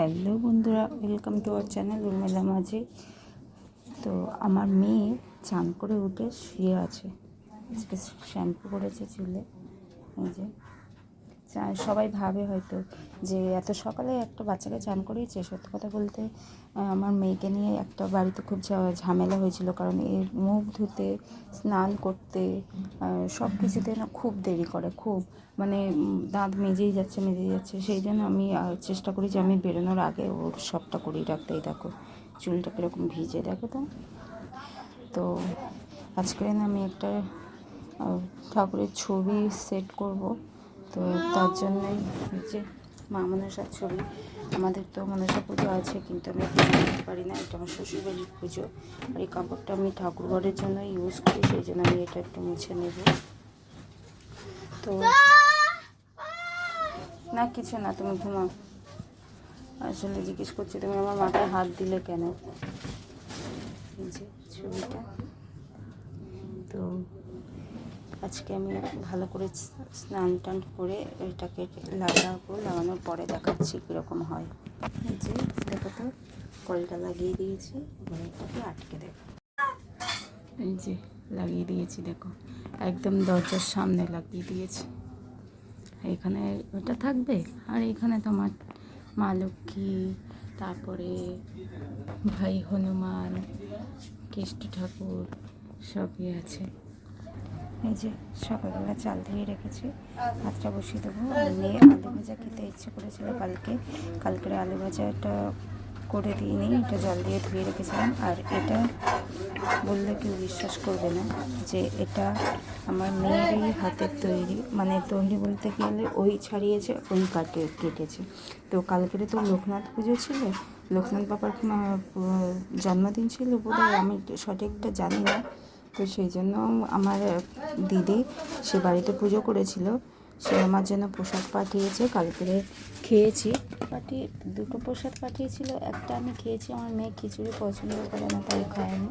Hello বন্ধুরা welcome to our channel Urmila Majhi তো আমার মেয়ে চান করে উঠে শুয়ে আছে। আজকে শ্যাম্পু করেছে চুলে। এই যে। সবাই ভাবে হয়তো যে এত সকালে একটা বাচ্চাকে চান করিয়েছে, সত্যি কথা বলতে আমার মেয়েকে নিয়ে একটা বাড়িতে খুব ঝামেলা হয়েছিল। কারণ এর মুখ ধুতে, স্নান করতে সব কিছুতে না খুব দেরি করে, খুব। মানে দাঁত মেজেই যাচ্ছে মেজেই যাচ্ছে। সেই জন্য আমি চেষ্টা করি যে আমি বেরোনোর আগে ও সবটা করেই রাখতে। এই দেখো, চুলটা কীরকম ভিজে, দেখো তো। তো আজকে আমি একটা ঠাকুরের ছবি সেট করব। তো তার জন্যই হচ্ছে মা মনসার ছবি, আমাদের তো মনসা পুজো আছে, কিন্তু আমি করতে পারি না। এটা আমার শ্বশুরবাড়ির পুজো। আর এই কাপড়টা আমি ঠাকুর ঘরের জন্য ইউজ করি, সেই জন্য আমি এটা একটু মুছে নেব। তো না, কিছু না, তুমি ঘুমাও। আসলে জিজ্ঞেস করছি, তুমি আমার মাথায় হাত দিলে কেন? যে ছবিটা। তো আজকে আমি ভালো করে স্নান টান করে এটাকে লাগাবো, লাগানোর পরে দেখাচ্ছি কীরকম হয়। যে, দেখো তো, কলটা লাগিয়ে দিয়েছি, এবার এটাকে আটকে দেখো এই যে, লাগিয়ে দিয়েছি, দেখো, একদম দরজার সামনে লাগিয়ে দিয়েছি। এখানে ওটা থাকবে? আর এখানে তোমার মা লক্ষ্মী, তারপরে ভাই হনুমান, কৃষ্ণ ঠাকুর, সবই আছে। এই যে সকালবেলা চাল ধুয়ে রেখেছি, ভাতটা বসিয়ে দেবো। মেয়ে আলু ভাজা খেতে ইচ্ছে করেছিল কালকে। কালকের আলু ভাজাটা করে দিইনি, এটা জল দিয়ে ধুয়ে রেখেছিলাম। আর এটা বললে কেউ বিশ্বাস করবে না যে এটা আমার মেয়েরই হাতের তৈরি। মানে তৈরি বলতে গেলে ওই ছাড়িয়েছে, ওই কাটে, কেটেছে। তো কালকেরে তো লোকনাথ পুজো ছিল। লোকনাথ বাবার জন্মদিন ছিল বোধহয়, আমি সঠিকটা জানি না। তো সেই জন্য আমার দিদি সে বাড়িতে পুজো করেছিল। সে আমার জন্য প্রসাদ পাঠিয়েছে কালকে খেয়েছি। পাঠিয়ে দুটো প্রসাদ পাঠিয়েছিল, একটা আমি খেয়েছি, আমার মেয়ে খিচুড়ি পছন্দ করে না, তাই খায়নি।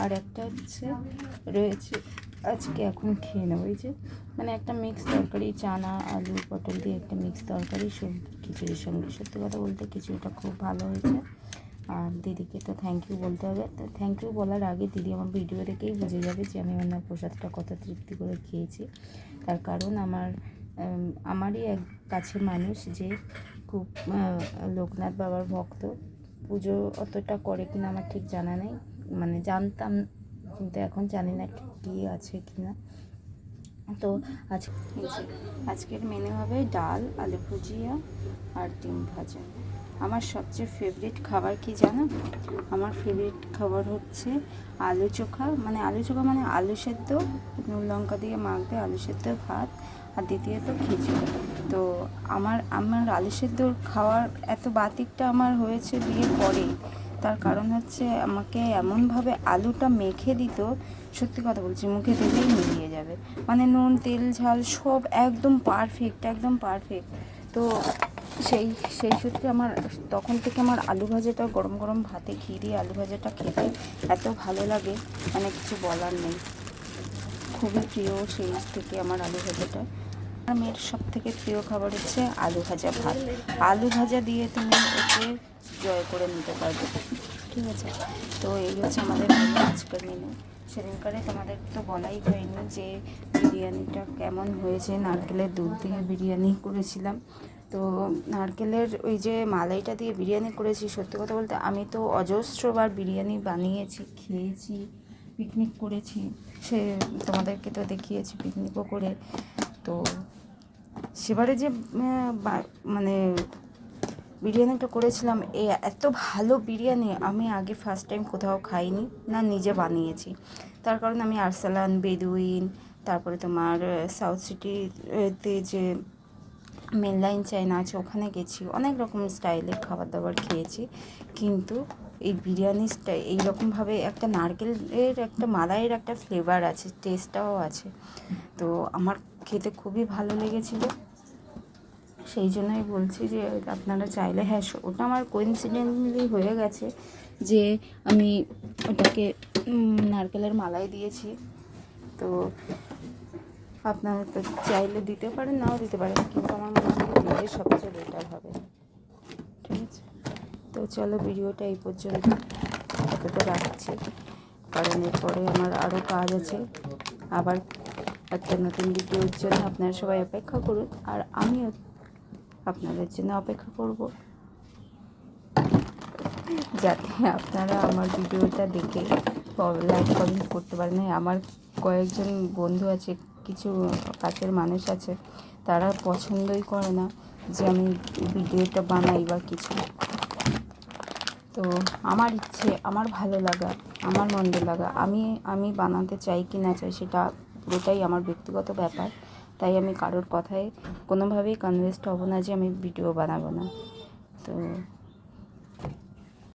আর একটা হচ্ছে, রয়েছে, আজকে এখন খেয়ে নেব, এই যে মানে একটা মিক্স তরকারি, চানা, আলু, পটল দিয়ে একটা মিক্স তরকারি সব খিচুড়ির সঙ্গে। সত্যি কথা বলতে খিচুড়িটা খুব ভালো হয়েছে। আর দিদিকে তো থ্যাংক ইউ বলতে হবে। তো থ্যাংক ইউ বলার আগে দিদি আমার ভিডিও দেখেই বুঝে যাবে যে আমি ওনার প্রসাদটা কত তৃপ্তি করে খেয়েছি। তার কারণ আমার আমারই এক কাছে মানুষ যে খুব লোকনাথ বাবার ভক্ত। পুজো অতটা করে কিনা আমার ঠিক জানা নেই। মানে জানতাম, কিন্তু এখন জানি না কী আছে কিনা। তো আজকে আজকের মেনু হবে ডাল, আলু ভুজিয়া আর ডিম ভাজা। আমার সবচেয়ে ফেভারিট খাবার কি জানো? আমার ফেভারিট খাবার হচ্ছে আলু চোখা। মানে আলু চোখা মানে আলু সেদ্ধ, নুন, লঙ্কা দিয়ে মাখবে আলু সেদ্ধ, ভাত, আর দ্বিতীয়ত খিচুড়ি। তো আমার আমার আলু সেদ্ধ খাওয়ার এত বাতিকটা আমার হয়েছে বিয়ের পরেই তার কারণ হচ্ছে আমাকে এমনভাবে আলুটা মেখে দিত, সত্যি কথা বলছি, মুখে দিলেই মিলিয়ে যাবে। মানে নুন, তেল, ঝাল সব একদম পারফেক্ট একদম পারফেক্ট তো সেই সেই সূত্রে আমার, তখন থেকে আমার আলু ভাজাটা, গরম গরম ভাতে ঘি দিয়ে আলু ভাজাটা খেতে এত ভালো লাগে মানে কিছু বলার নেই। খুবই প্রিয় সেই থেকে আমার আলু ভাজাটা। আমার মেয়ের সব থেকে প্রিয় খাবার হচ্ছে আলু ভাজা ভাত। আলু ভাজা দিয়ে তুমি ওকে জয় করে নিতে পারবে। ঠিক আছে? তো এই হচ্ছে আমাদের আজকের মেনু সেদিনকারে তোমাদের তো বলাই হয়নি যে বিরিয়ানিটা কেমন হয়েছে। নারকেলের দুধ দিয়ে বিরিয়ানি করেছিলাম। তো নারকেলের ওই যে মালাইটা দিয়ে বিরিয়ানি করেছি, সত্যি কথা বলতে আমি তো অজস্রবার বিরিয়ানি বানিয়েছি, খেয়েছি পিকনিক করেছি। সে তোমাদেরকে তো দেখিয়েছি পিকনিকও করে। তো সেবারে যে মানে বিরিয়ানিটা করেছিলাম, এ এত ভালো বিরিয়ানি আমি আগে ফার্স্ট টাইম কোথাও খাইনি, না নিজে বানিয়েছি। তার কারণ আমি আরসালান, বেদুইন, তারপরে তোমার সাউথ সিটিতে যে মেন লাইন চাইনা আছে, ওখানে গেছি। অনেক রকম স্টাইলের খাবার দাবার খেয়েছি। কিন্তু এই বিরিয়ানি স্টাইল এইরকমভাবে একটা নারকেলের একটা মালাইয়ের একটা ফ্লেভার আছে টেস্টটাও আছে। তো আমার খেতে খুবই ভালো লেগেছিলো। সেই জন্যই বলছি যে, আপনারা চাইলে হ্যাঁ ওটা আমার কোইন্সিডেন্টলি হয়ে গেছে যে, আমি ওটাকে নারকেলের মালাই দিয়েছি। তো আপনারা তো চাইলে দিতে পারেন, নাও দিতে পারেন, কিন্তু আমার মনে হয় দিলে সবচেয়ে বেটার হবে। ঠিক আছে? তো চলো ভিডিওটা এই পর্যন্ত এতটা রাখছি, কারণ এরপরে আমার আরও কাজ আছে। আবার একটা নতুন ভিডিওর জন্য আপনারা সবাই অপেক্ষা করুন, আর আমিও আপনাদের জন্য অপেক্ষা করব। যাতে আপনারা আমার ভিডিওটা দেখে লাইক কমেন্ট করতে পারেন। আমার কয়েকজন বন্ধু আছে কিছু কাছের মানুষ আছে, তারা পছন্দই করে না যে আমি ভিডিওটা বানাই বা কিছু। তো আমার ইচ্ছে, আমার ভালো লাগা, আমার মন্দ লাগা, আমি আমি বানাতে চাই কি না চাই সেটা পুরোটাই আমার ব্যক্তিগত ব্যাপার। তাই আমি কারোর কথায় কোনোভাবেই কনভেস্ট হব না যে আমি ভিডিও বানাবো না। তো